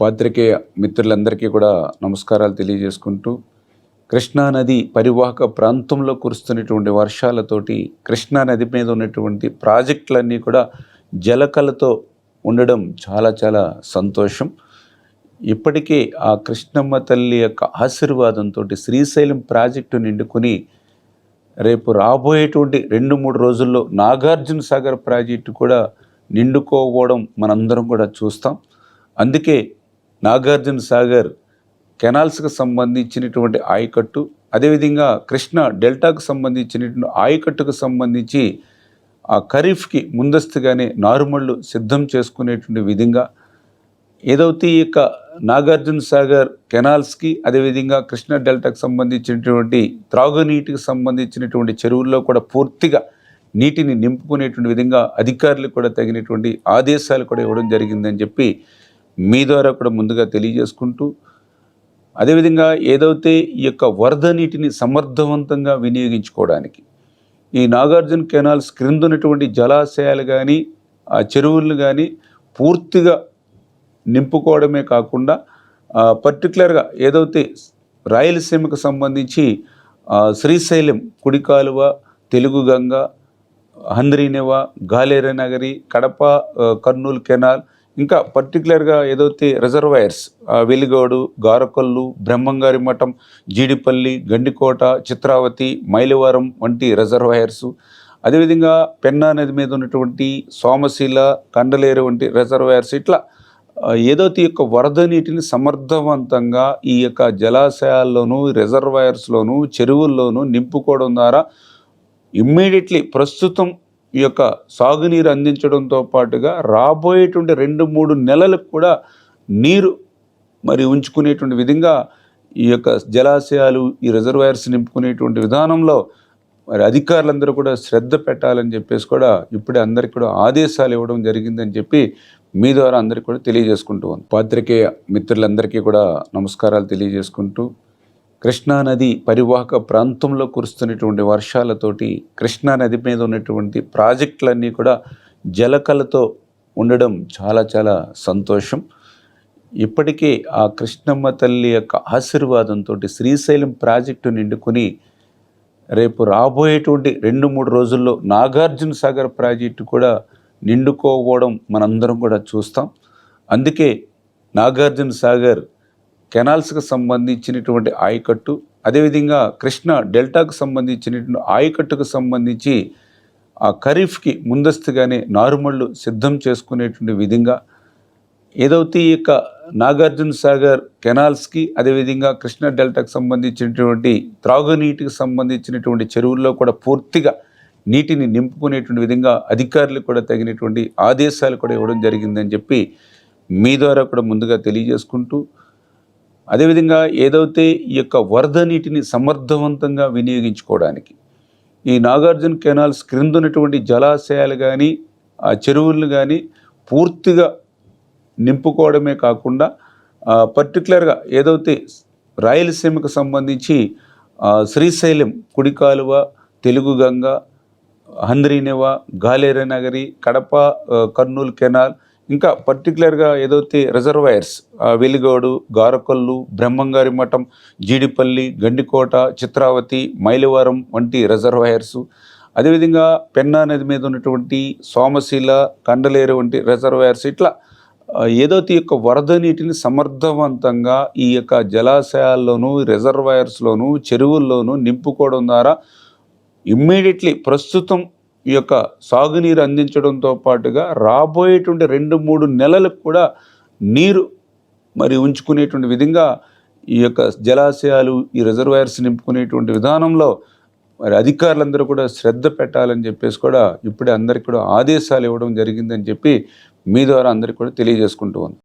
పాత్రికేయ మిత్రులందరికీ కూడా నమస్కారాలు తెలియజేసుకుంటూ కృష్ణా నది పరివాహక ప్రాంతంలో కురుస్తున్నటువంటి వర్షాలతోటి కృష్ణా నది మీద ఉన్నటువంటి ప్రాజెక్టులన్నీ కూడా జలకలతో ఉండడం చాలా చాలా సంతోషం. ఇప్పటికే ఆ కృష్ణమ్మ తల్లి యొక్క ఆశీర్వాదంతో శ్రీశైలం ప్రాజెక్టు నిండుకొని రేపు రాబోయేటువంటి రెండు మూడు రోజుల్లో నాగార్జున సాగర్ ప్రాజెక్టు కూడా నిండుకోవడం మనందరం కూడా చూస్తాం. అందుకే నాగార్జున సాగర్ కెనాల్స్కి సంబంధించినటువంటి ఆయకట్టు అదేవిధంగా కృష్ణ డెల్టాకు సంబంధించినటువంటి ఆయకట్టుకు సంబంధించి ఆ ఖరీఫ్కి ముందస్తుగానే నారుమళ్ళు సిద్ధం చేసుకునేటువంటి విధంగా ఏదైతే ఈ యొక్క నాగార్జున సాగర్ కెనాల్స్కి అదేవిధంగా కృష్ణా డెల్టాకు సంబంధించినటువంటి త్రాగునీటికి సంబంధించినటువంటి చెరువుల్లో కూడా పూర్తిగా నీటిని నింపుకునేటువంటి విధంగా అధికారులు కూడా తగినటువంటి ఆదేశాలు కూడా ఇవ్వడం జరిగిందని చెప్పి మీ ద్వారా కూడా ముందుగా తెలియజేసుకుంటూ అదేవిధంగా ఏదైతే ఈ యొక్క వరద నీటిని సమర్థవంతంగా వినియోగించుకోవడానికి ఈ నాగార్జున కెనాల్స్ క్రింద ఉన్నటువంటి జలాశయాలు కానీ ఆ చెరువులను కానీ పూర్తిగా నింపుకోవడమే కాకుండా పర్టికులర్గా ఏదైతే రాయలసీమకు సంబంధించి శ్రీశైలం కుడి కాలువ తెలుగు గంగ హంద్రీనివ గాలేర నగరి కడప కర్నూలు కెనాల్ ఇంకా పర్టికులర్గా ఏదైతే రిజర్వాయర్స్ వెలిగోడు గారకొల్లు బ్రహ్మంగారి మఠం జీడిపల్లి గండికోట చిత్రావతి మైలవరం వంటి రిజర్వాయర్స్ అదేవిధంగా పెన్నా నది మీద ఉన్నటువంటి సోమశీల కండలేరు వంటి రిజర్వాయర్స్ ఇట్లా ఏదైతే ఈ యొక్క వరద నీటిని సమర్థవంతంగా ఈ యొక్క జలాశయాల్లోనూ రిజర్వాయర్స్లోనూ చెరువుల్లోనూ నింపుకోవడం ద్వారా ఇమ్మీడియట్లీ ప్రస్తుతం ఈ యొక్క సాగునీరు అందించడంతో పాటుగా రాబోయేటువంటి రెండు మూడు నెలలకు కూడా నీరు మరి ఉంచుకునేటువంటి విధంగా ఈ యొక్క జలాశయాలు ఈ రిజర్వాయర్స్ నింపుకునేటువంటి విధానంలో మరి అధికారులందరూ కూడా శ్రద్ధ పెట్టాలని చెప్పేసి కూడా ఇప్పుడే అందరికీ కూడా ఆదేశాలు ఇవ్వడం జరిగిందని చెప్పి మీ ద్వారా అందరికీ కూడా తెలియజేసుకుంటూ పాత్రికేయ మిత్రులందరికీ కూడా నమస్కారాలు తెలియజేసుకుంటూ కృష్ణానది పరివాహక ప్రాంతంలో కురుస్తున్నటువంటి వర్షాలతోటి కృష్ణా నది మీద ఉన్నటువంటి ప్రాజెక్టులన్నీ కూడా జలకలతో ఉండడం చాలా చాలా సంతోషం. ఇప్పటికే ఆ కృష్ణమ్మ తల్లి యొక్క ఆశీర్వాదంతో శ్రీశైలం ప్రాజెక్టు నిండుకొని రేపు రాబోయేటువంటి రెండు మూడు రోజుల్లో నాగార్జున సాగర్ ప్రాజెక్టు కూడా నిండుకోవడం మనందరం కూడా చూస్తాం. అందుకే నాగార్జున సాగర్ కెనాల్స్కి సంబంధించినటువంటి ఆయకట్టు అదేవిధంగా కృష్ణ డెల్టాకు సంబంధించినటువంటి ఆయకట్టుకు సంబంధించి ఆ ఖరీఫ్కి ముందస్తుగానే నారుమళ్ళు సిద్ధం చేసుకునేటువంటి విధంగా ఏదైతే ఈ యొక్క నాగార్జున సాగర్ కెనాల్స్కి అదేవిధంగా కృష్ణా డెల్టాకు సంబంధించినటువంటి త్రాగునీటికి సంబంధించినటువంటి చెరువుల్లో కూడా పూర్తిగా నీటిని నింపుకునేటువంటి విధంగా అధికారులు కూడా తగినటువంటి ఆదేశాలు కూడా ఇవ్వడం జరిగిందని చెప్పి మీ ద్వారా కూడా ముందుగా తెలియజేసుకుంటూ అదేవిధంగా ఏదైతే ఈ యొక్క వరద నీటిని సమర్థవంతంగా వినియోగించుకోవడానికి ఈ నాగార్జున కెనాల్స్ క్రింద ఉన్నటువంటి జలాశయాలు కానీ ఆ చెరువులను కానీ పూర్తిగా నింపుకోవడమే కాకుండా పర్టికులర్గా ఏదైతే రాయలసీమకు సంబంధించి శ్రీశైలం కుడి కాలువ తెలుగు గంగ హంద్రీనివ గాలేర నగరి కడప కర్నూలు కెనాల్ ఇంకా పర్టికులర్గా ఏదైతే రిజర్వాయర్స్ వెలిగోడు గారకొల్లు బ్రహ్మంగారి మఠం జీడిపల్లి గండికోట చిత్రావతి మైలవరం వంటి రిజర్వాయర్స్ అదేవిధంగా పెన్నా నది మీద ఉన్నటువంటి సోమశీల కండలేరు వంటి రిజర్వాయర్స్ ఇట్లా ఏదైతే ఈ యొక్క వరద నీటిని సమర్థవంతంగా ఈ యొక్క జలాశయాల్లోనూ రిజర్వాయర్స్లోనూ చెరువుల్లోనూ నింపుకోవడం ద్వారా ఇమ్మీడియట్లీ ప్రస్తుతం ఈ యొక్క సాగునీరు అందించడంతో పాటుగా రాబోయేటువంటి రెండు మూడు నెలలకు కూడా నీరు మరి ఉంచుకునేటువంటి విధంగా ఈ యొక్క జలాశయాలు ఈ రిజర్వాయర్స్ నింపుకునేటువంటి విధానంలో మరి అధికారులందరూ కూడా శ్రద్ధ పెట్టాలని చెప్పేసి కూడా ఇప్పుడే అందరికీ కూడా ఆదేశాలు ఇవ్వడం జరిగిందని చెప్పి మీ ద్వారా అందరికీ కూడా తెలియజేసుకుంటూ ఉన్నాను